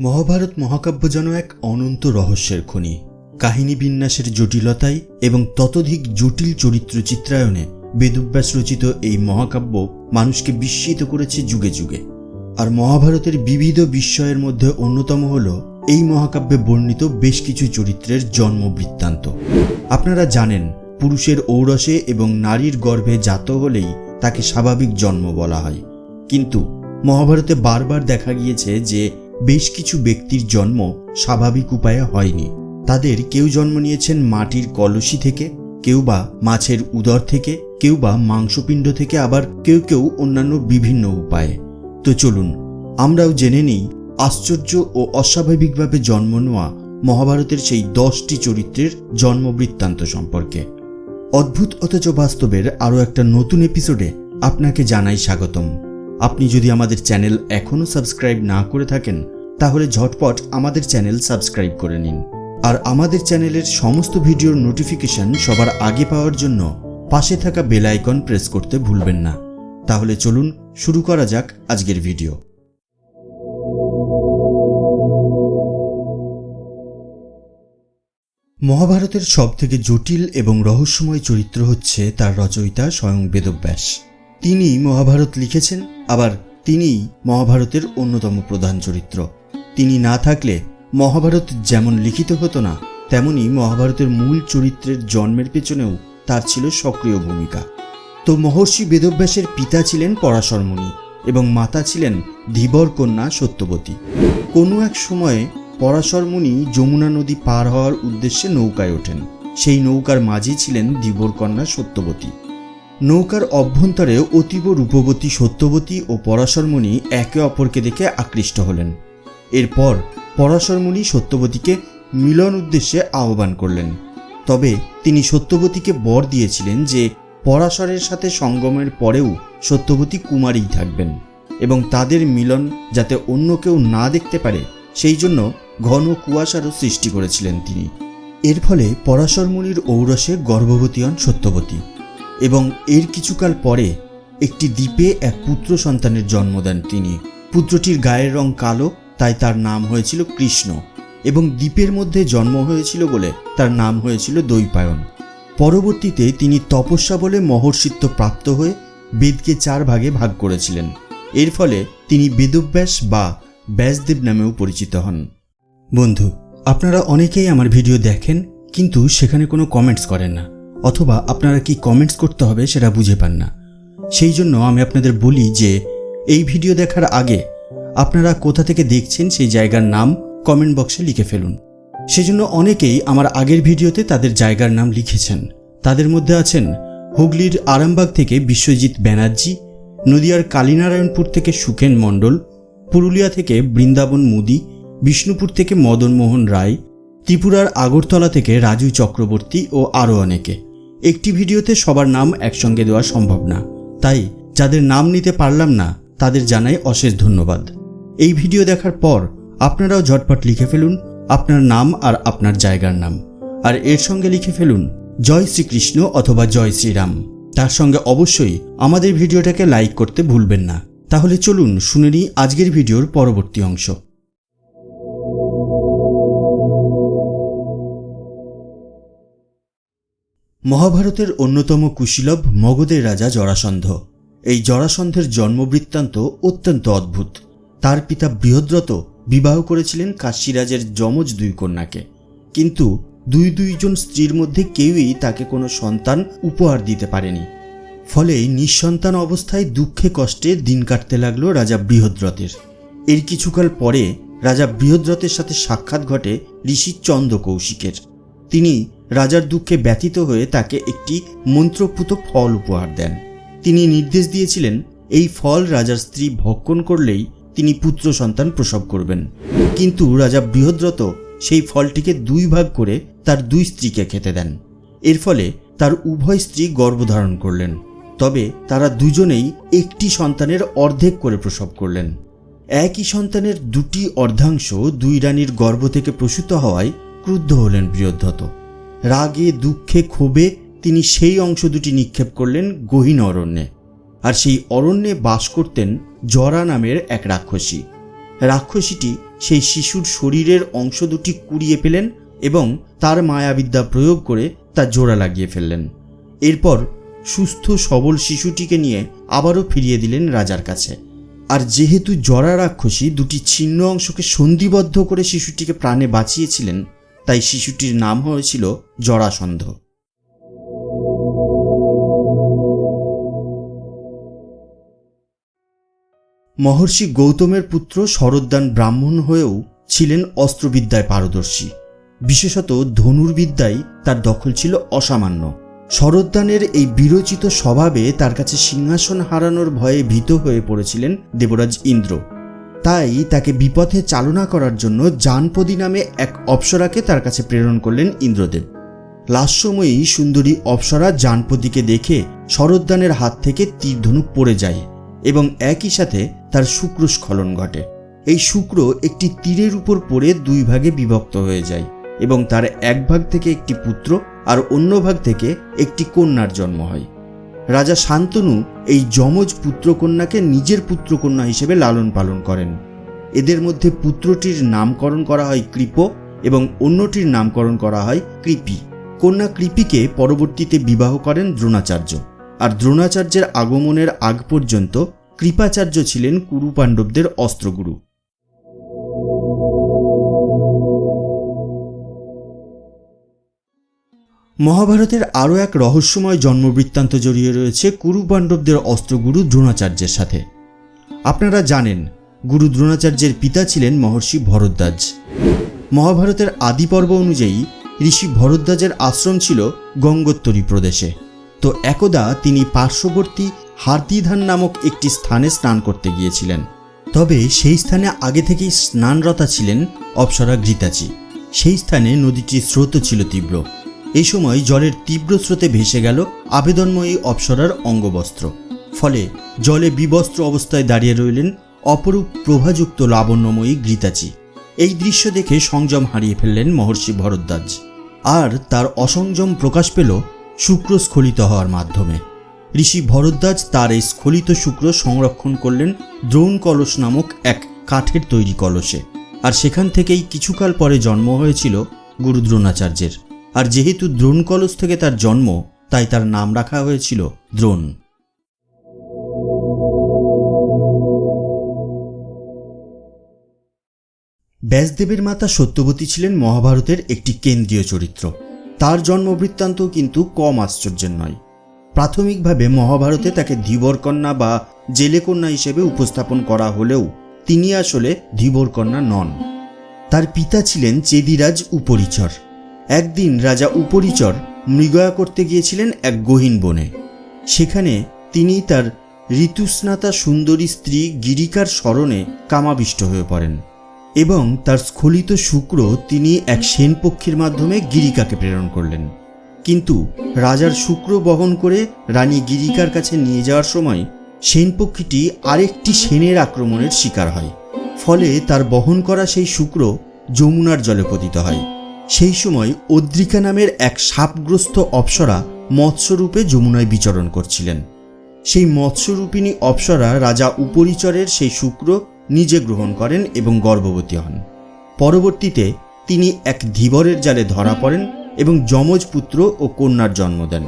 মহাভারত মহাকাব্য যেন এক অনন্ত রহস্যের খনি। কাহিনী বিন্যাসের জটিলতায় এবং ততোধিক জটিল চরিত্র চিত্রায়নে বেদব্যাস রচিত এই মহাকাব্য মানুষকে বিস্মিত করেছে যুগে যুগে। আর মহাভারতের বিবিধ বিস্ময়ের মধ্যে অন্যতম হল, এই মহাকাব্যে বর্ণিত বেশ কিছু চরিত্রের জন্ম বৃত্তান্ত আপনারা জানেন, পুরুষের ঔরসে এবং নারীর গর্ভে জাত হলেই তাকে স্বাভাবিক জন্ম বলা হয়। কিন্তু মহাভারতে বারবার দেখা গিয়েছে যে বেশ কিছু ব্যক্তির জন্ম স্বাভাবিক উপায়ে হয়নি। তাদের কেউ জন্ম নিয়েছেন মাটির কলসি থেকে, কেউ বা মাছের উদর থেকে, কেউ বা মাংসপিণ্ড থেকে, আবার কেউ কেউ অন্যান্য বিভিন্ন উপায়ে। তো চলুন, আমরাও জেনে নিই, আশ্চর্য ও অস্বাভাবিকভাবে জন্ম নেওয়া মহাভারতের সেই দশটি চরিত্রের জন্ম বৃত্তান্ত সম্পর্কে। অদ্ভুত অথচ বাস্তবের আরও একটা নতুন এপিসোডে আপনাকে জানাই স্বাগতম। আপনি যদি আমাদের চ্যানেল এখনও সাবস্ক্রাইব না করে থাকেন, তাহলে ঝটপট আমাদের চ্যানেল সাবস্ক্রাইব করে নিন। আর আমাদের চ্যানেলের সমস্ত ভিডিওর নোটিফিকেশন সবার আগে পাওয়ার জন্য পাশে থাকা বেল আইকন প্রেস করতে ভুলবেন না। তাহলে চলুন শুরু করা যাক আজকের ভিডিও। মহাভারতের সবথেকে জটিল এবং রহস্যময় চরিত্র হচ্ছে তার রচয়িতা স্বয়ং বেদব্যাস। তিনি মহাভারত লিখেছেন আবার তিনিই মহাভারতের অন্যতম প্রধান চরিত্র। তিনি না থাকলে মহাভারত যেমন লিখিত হতো না, তেমনি মহাভারতের মূল চরিত্রের জন্মের পেছনেও তার ছিল সক্রিয় ভূমিকা। তো মহর্ষি বেদব্যাসের পিতা ছিলেন পরাশরমণি এবং মাতা ছিলেন ধীবর কন্যা সত্যবতী। কোনো এক সময়ে পরাশরমণি যমুনা নদী পার হওয়ার উদ্দেশ্যে নৌকায় ওঠেন। সেই নৌকার মাঝি ছিলেন ধীবর কন্যা সত্যবতী। নৌকার অভ্যন্তরে অতীব রূপবতী সত্যবতী ও পরাশরমণি একে অপরকে দেখে আকৃষ্ট হলেন। এরপর পরাশরমণি সত্যবতীকে মিলন উদ্দেশ্যে আহ্বান করলেন। তবে তিনি সত্যবতীকে বর দিয়েছিলেন যে পরাশরের সাথে সঙ্গমের পরেও সত্যবতী কুমারীই থাকবেন এবং তাদের মিলন যাতে অন্য কেউ না দেখতে পারে, সেই জন্য ঘন কুয়াশারও সৃষ্টি করেছিলেন তিনি। এর ফলে পরাশরমণির ঔরসে গর্ভবতী হন সত্যবতী। এবং এর কিছুকাল পরে একটি দ্বীপে এক পুত্র সন্তানের জন্ম দেন তিনি। পুত্রটির গায়ের রং কালো, তাই তার নাম হয়েছিল কৃষ্ণ এবং দ্বীপের মধ্যে জন্ম হয়েছিল বলে তার নাম হয়েছিল দৈপায়ন। পরবর্তীতে তিনি তপস্যা বলে মহর্ষিত্ব প্রাপ্ত হয়ে বেদকে চার ভাগে ভাগ করেছিলেন। এর ফলে তিনি বেদব্যাস বা ব্যাসদেব নামেও পরিচিত হন। বন্ধু, আপনারা অনেকেই আমার ভিডিও দেখেন, কিন্তু সেখানে কোনো কমেন্টস করেন না। অথবা আপনারা কি কমেন্টস করতে হবে সেটা বুঝে পান না। সেই জন্য আমি আপনাদের বলি যে, এই ভিডিও দেখার আগে আপনারা কোথা থেকে দেখছেন সেই জায়গার নাম কমেন্ট বক্সে লিখে ফেলুন। সেজন্য অনেকেই আমার আগের ভিডিওতে তাদের জায়গার নাম লিখেছেন। তাদের মধ্যে আছেন হুগলির আরামবাগ থেকে বিশ্বজিৎ ব্যানার্জি, নদিয়ার কালীনারায়ণপুর থেকে সুখেন মণ্ডল, পুরুলিয়া থেকে বৃন্দাবন মুদি, বিষ্ণুপুর থেকে মদনমোহন রায়, ত্রিপুরার আগরতলা থেকে রাজু চক্রবর্তী ও আরও অনেকে। একটি ভিডিওতে সবার নাম একসঙ্গে দেওয়া সম্ভব না। তাই, যাদের নাম নিতে পারলাম না, তাদের জানাই অশেষ ধন্যবাদ। এই ভিডিও দেখার পর, আপনারাও ঝটপট লিখে ফেলুন আপনার নাম আর আপনার জায়গার নাম। আর এর সঙ্গে লিখে ফেলুন, জয় শ্রীকৃষ্ণ অথবা জয় শ্রীরাম। তার সঙ্গে অবশ্যই আমাদের ভিডিওটাকে লাইক করতে ভুলবেন না। তাহলে চলুন শুনে নিই আজকের ভিডিওর পরবর্তী অংশ। মহাভারতের অন্যতম কুশীলভ মগধের রাজা জরাসন্ধ। এই জরাসন্ধের জন্মবৃত্তান্ত অত্যন্ত অদ্ভুত। তার পিতা বৃহদ্রত বিবাহ করেছিলেন কাশীরাজের যমজ দুই কন্যাকে। কিন্তু দুই দুইজন স্ত্রীর মধ্যে কেউই তাকে কোনো সন্তান উপহার দিতে পারেনি। ফলে নিঃসন্তান অবস্থায় দুঃখে কষ্টে দিন কাটতে লাগল রাজা বৃহদ্রতের এর কিছুকাল পরে রাজা বৃহদ্রতের সাথে সাক্ষাৎ ঘটে ঋষি চন্দ্র কৌশিকের তিনি রাজার দুঃখে ব্যথিত হয়ে তাকে একটি মন্ত্রপুত ফল উপহার দেন। তিনি নির্দেশ দিয়েছিলেন, এই ফল রাজার স্ত্রী ভক্ষণ করলেই তিনি পুত্র সন্তান প্রসব করবেন। কিন্তু রাজা বৃহদ্রত সেই ফলটিকে দুই ভাগ করে তার দুই স্ত্রীকে খেতে দেন। এর ফলে তার উভয় স্ত্রী গর্ভধারণ করলেন। তবে তারা দুজনেই একটি সন্তানের অর্ধেক করে প্রসব করলেন। একই সন্তানের দুটি অর্ধাংশ দুই রানীর গর্ভ থেকে প্রসূত হওয়ায় ক্রুদ্ধ হলেন বৃহদ্রত। রাগে, দুঃখে, ক্ষোভে তিনি সেই অংশ দুটি নিক্ষেপ করলেন গহীন অরণ্যে। আর সেই অরণ্যে বাস করতেন জরা নামের এক রাক্ষসী। রাক্ষসীটি সেই শিশুর শরীরের অংশ দুটি কুড়িয়ে পেলেন এবং তার মায়াবিদ্যা প্রয়োগ করে তা জোড়া লাগিয়ে ফেললেন। এরপর সুস্থ, সবল শিশুটিকে নিয়ে আবারও ফিরিয়ে দিলেন রাজার কাছে। আর যেহেতু জরা রাক্ষসী দুটি ছিন্ন অংশকে সন্ধিবদ্ধ করে শিশুটিকে প্রাণে বাঁচিয়েছিলেন তাই শিশুটির নাম হয়েছিল জরাসন্ধ। মহর্ষি গৌতমের পুত্র শরদ্দান ব্রাহ্মণ হয়েও ছিলেন অস্ত্রবিদ্যায় পারদর্শী। বিশেষত ধনুর্বিদ্যায় তার দখল ছিল অসামান্য। শরদ্দানের এই বিরচিত স্বভাবে তার কাছে সিংহাসন হারানোর ভয়ে ভীত হয়ে পড়েছিলেন দেবরাজ ইন্দ্র। তাই তাকে বিপথে চালনা করার জন্য জানপদী নামে এক অপ্সরাকে তার কাছে প্রেরণ করলেন ইন্দ্রদেব। লাস্যময়ী সুন্দরী অপ্সরা জানপদীকে দেখে শরদ্দানের হাত থেকে তীরধনুক পড়ে যায় এবং একই সাথে তার শুক্র স্খলন ঘটে। এই শুক্র একটি তীরের উপর পড়ে দুই ভাগে বিভক্ত হয়ে যায় এবং তার এক ভাগ থেকে একটি পুত্র আর অন্য ভাগ থেকে একটি কন্যার জন্ম হয়। রাজা শান্তনু এই যমজ পুত্রকন্যাকে নিজের পুত্রকন্যা হিসেবে লালন পালন করেন। এদের মধ্যে পুত্রটির নামকরণ করা হয় কৃপ এবং অন্যটির নামকরণ করা হয় কৃপি। কন্যা কৃপিকে পরবর্তীতে বিবাহ করেন দ্রোণাচার্য। আর দ্রোণাচার্যের আগমনের আগ পর্যন্ত কৃপাচার্য ছিলেন কুরু পাণ্ডবদের অস্ত্রগুরু। মহাভারতের আরও এক রহস্যময় জন্মবৃত্তান্ত জড়িয়ে রয়েছে কুরু পাণ্ডবদের অস্ত্রগুরু দ্রোণাচার্যের সাথে। আপনারা জানেন, গুরু দ্রোণাচার্যের পিতা ছিলেন মহর্ষি ভরদ্বাজ। মহাভারতের আদি পর্ব অনুযায়ী, ঋষি ভরদ্বাজের আশ্রম ছিল গঙ্গোত্তরী প্রদেশে। তো একদা তিনি পার্শ্ববর্তী হার্দিধান নামক একটি স্থানে স্নান করতে গিয়েছিলেন। তবে সেই স্থানে আগে থেকেই স্নানরতা ছিলেন অপ্সরা ঘৃতাচি সেই স্থানে নদীটির স্রোত ছিল তীব্র। এই সময় জলের তীব্র স্রোতে ভেসে গেল আবেদনময়ী অপ্সরার অঙ্গবস্ত্র। ফলে জলে বিবস্ত্র অবস্থায় দাঁড়িয়ে রইলেন অপরূপ প্রভাযুক্ত লাবণ্যময়ী ঘৃতাচি এই দৃশ্য দেখে সংযম হারিয়ে ফেললেন মহর্ষি ভরদ্বাজ। আর তার অসংযম প্রকাশ পেল শুক্র স্খলিত হওয়ার মাধ্যমে। ঋষি ভরদ্বাজ তার এই স্খলিত শুক্র সংরক্ষণ করলেন দ্রোণ কলস নামক এক কাঠের তৈরি কলসে। আর সেখান থেকেই কিছুকাল পরে জন্ম হয়েছিল গুরু দ্রোণাচার্যের আর যেহেতু দ্রোণ কলস থেকে তার জন্ম, তাই তার নাম রাখা হয়েছিল দ্রোণ। ব্যাসদেবের মাতা সত্যবতী ছিলেন মহাভারতের একটি কেন্দ্রীয় চরিত্র। তার জন্মবৃত্তান্ত কিন্তু কম আশ্চর্যের নয়। প্রাথমিকভাবে মহাভারতে তাকে ধীবরকন্যা বা জেলেকন্যা হিসেবে উপস্থাপন করা হলেও তিনি আসলে ধীবরকন্যা নন। তার পিতা ছিলেন চেদিরাজ উপরিচর। একদিন রাজা উপরিচর মৃগয়া করতে গিয়েছিলেন এক গহীন বনে। সেখানে তিনি তার ঋতুস্নাতা সুন্দরী স্ত্রী গিরিকার স্মরণে কামাবিষ্ট হয়ে পড়েন এবং তার স্খলিত শুক্র তিনি এক সেন পক্ষীর মাধ্যমে গিরিকাকে প্রেরণ করলেন। কিন্তু রাজার শুক্র বহন করে রানী গিরিকার কাছে নিয়ে যাওয়ার সময় সেন পক্ষীটি আরেকটি সেনের আক্রমণের শিকার হয়। ফলে তার বহন করা সেই শুক্র যমুনার জলে পতিত হয়। সেই সময় অদ্রিকা নামের এক সাপগ্রস্ত অপ্সরা মৎস্যরূপে যমুনায় বিচরণ করছিলেন। সেই মৎস্যরূপিণী অপ্সরা রাজা উপরিচরের সেই শুক্র নিজে গ্রহণ করেন এবং গর্ভবতী হন। পরবর্তীতে তিনি এক ধীবরের জালে ধরা পড়েন এবং যমজ পুত্র ও কন্যার জন্ম দেন।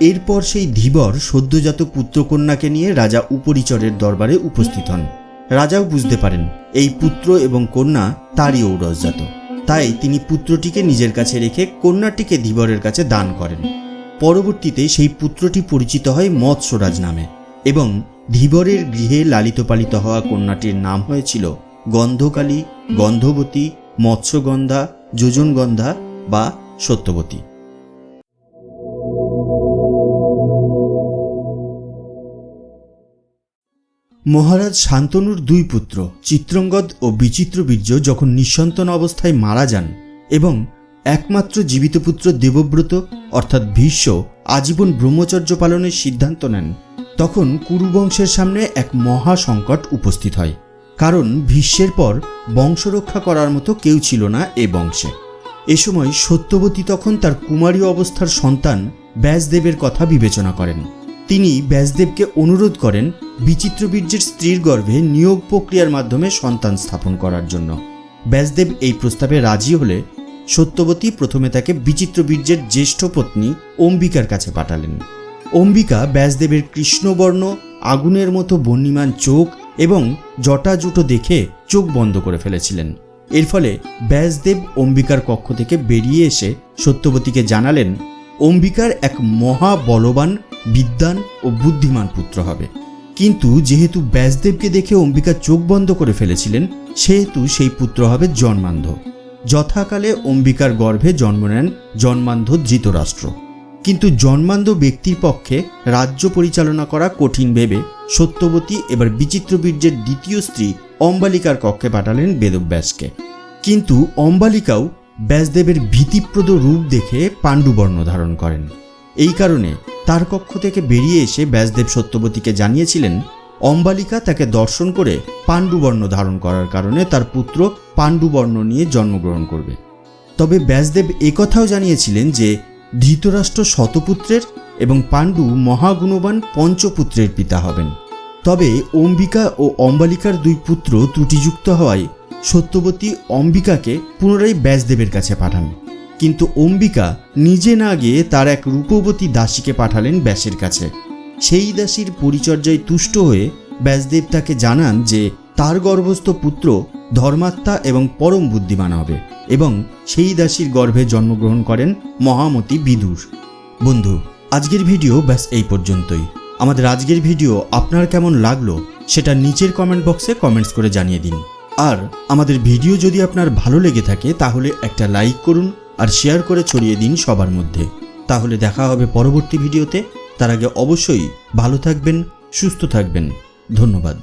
এরপর সেই ধীবর সদ্যজাত পুত্রকন্যাকে নিয়ে রাজা উপরিচরের দরবারে উপস্থিত হন। রাজাও বুঝতে পারেন, এই পুত্র এবং কন্যা তারই ঔরসজাত। তাই তিনি পুত্রটিকে নিজের কাছে রেখে কন্যাটিকে ধীবরের কাছে দান করেন। পরবর্তীতে সেই পুত্রটি পরিচিত হয় মৎস্যরাজ নামে এবং ধীবরের গৃহে লালিত পালিত হওয়া কন্যাটির নাম হয়েছিল গন্ধকালী, গন্ধবতী, মৎস্যগন্ধা, যোজনগন্ধা বা সত্যবতী। মহারাজ শান্তনুর দুই পুত্র, চিত্রঙ্গদ ও বিচিত্রবীর্য যখন নিঃসন্তান অবস্থায় মারা যান এবং একমাত্র জীবিত পুত্র দেবব্রত, অর্থাৎ ভীষ্ম, আজীবন ব্রহ্মচর্য পালনের সিদ্ধান্ত নেন, তখন কুরুবংশের সামনে এক মহা সংকট উপস্থিত হয়। কারণ ভীষ্মের পর বংশরক্ষা করার মতো কেউ ছিল না এ বংশে। এ সময় সত্যবতী তখন তার কুমারী অবস্থার সন্তান ব্যাসদেবের কথা বিবেচনা করেন। তিনি ব্যাসদেবকে অনুরোধ করেন বিচিত্র বীর্যের স্ত্রীর গর্ভে নিয়োগ প্রক্রিয়ার মাধ্যমে সন্তান স্থাপন করার জন্য। ব্যাসদেব এই প্রস্তাবে রাজি হলে সত্যবতী প্রথমে তাকে বিচিত্র বীর্যের জ্যেষ্ঠ পত্নী অম্বিকার কাছে পাঠালেন। অম্বিকা ব্যাসদেবের কৃষ্ণবর্ণ, আগুনের মতো বন্যিমান চোখ এবং জটাজুটো দেখে চোখ বন্ধ করে ফেলেছিলেন। এর ফলে ব্যাসদেব অম্বিকার কক্ষ থেকে বেরিয়ে এসে সত্যবতীকে জানালেন অম্বিকার এক মহা বলবান বিদ্বান ও বুদ্ধিমান পুত্র হবে। কিন্তু যেহেতু ব্যাসদেবকে দেখে অম্বিকা চোখ বন্ধ করে ফেলেছিলেন, সেহেতু সেই পুত্র হবে জন্মান্ধ। যথাকালে অম্বিকার গর্ভে জন্ম নেন জন্মান্ধ ধৃতরাষ্ট্র। কিন্তু জন্মান্ধ ব্যক্তির পক্ষে রাজ্য পরিচালনা করা কঠিন ভেবে সত্যবতী এবার বিচিত্র বীর্যের দ্বিতীয় স্ত্রী অম্বালিকার কক্ষে পাঠালেন বেদব্যাসকে। কিন্তু অম্বালিকাও ব্যাসদেবের ভীতিপ্রদ রূপ দেখে পাণ্ডুবর্ণ ধারণ করেন। এই কারণে তার কক্ষ থেকে বেরিয়ে এসে ব্যাসদেব সত্যবতীকে জানিয়েছিলেন, অম্বালিকা তাকে দর্শন করে পাণ্ডুবর্ণ ধারণ করার কারণে তার পুত্র পাণ্ডুবর্ণ নিয়ে জন্মগ্রহণ করবে। তবে ব্যাসদেব একথাও জানিয়েছিলেন যে, ধৃতরাষ্ট্র শতপুত্রের এবং পাণ্ডু মহাগুণবান পঞ্চপুত্রের পিতা হবেন। তবে অম্বিকা ও অম্বালিকার দুই পুত্র ত্রুটিযুক্ত হওয়ায় সত্যবতী অম্বিকাকে পুনরায় ব্যাসদেবের কাছে পাঠান। কিন্তু অম্বিকা নিজে না গিয়ে তার এক রূপবতী দাসীকে পাঠালেন ব্যাসের কাছে। সেই দাসীর পরিচর্যায় তুষ্ট হয়ে ব্যাসদেব তাকে জানান যে তার গর্ভস্থ পুত্র ধর্মাত্মা এবং পরম বুদ্ধিমান হবে এবং সেই দাসীর গর্ভে জন্মগ্রহণ করেন মহামতি বিদুর। বন্ধু, আজকের ভিডিও ব্যাস এই পর্যন্তই। আমাদের আজকের ভিডিও আপনার কেমন লাগল সেটা নিচের কমেন্ট বক্সে কমেন্টস করে জানিয়ে দিন। আর আমাদের ভিডিও যদি আপনার ভালো লেগে থাকে, তাহলে একটা লাইক করুন আর শেয়ার করে ছড়িয়ে দিন সবার মধ্যে। তাহলে দেখা হবে পরবর্তী ভিডিওতে। তার আগে অবশ্যই ভালো থাকবেন, সুস্থ থাকবেন। ধন্যবাদ।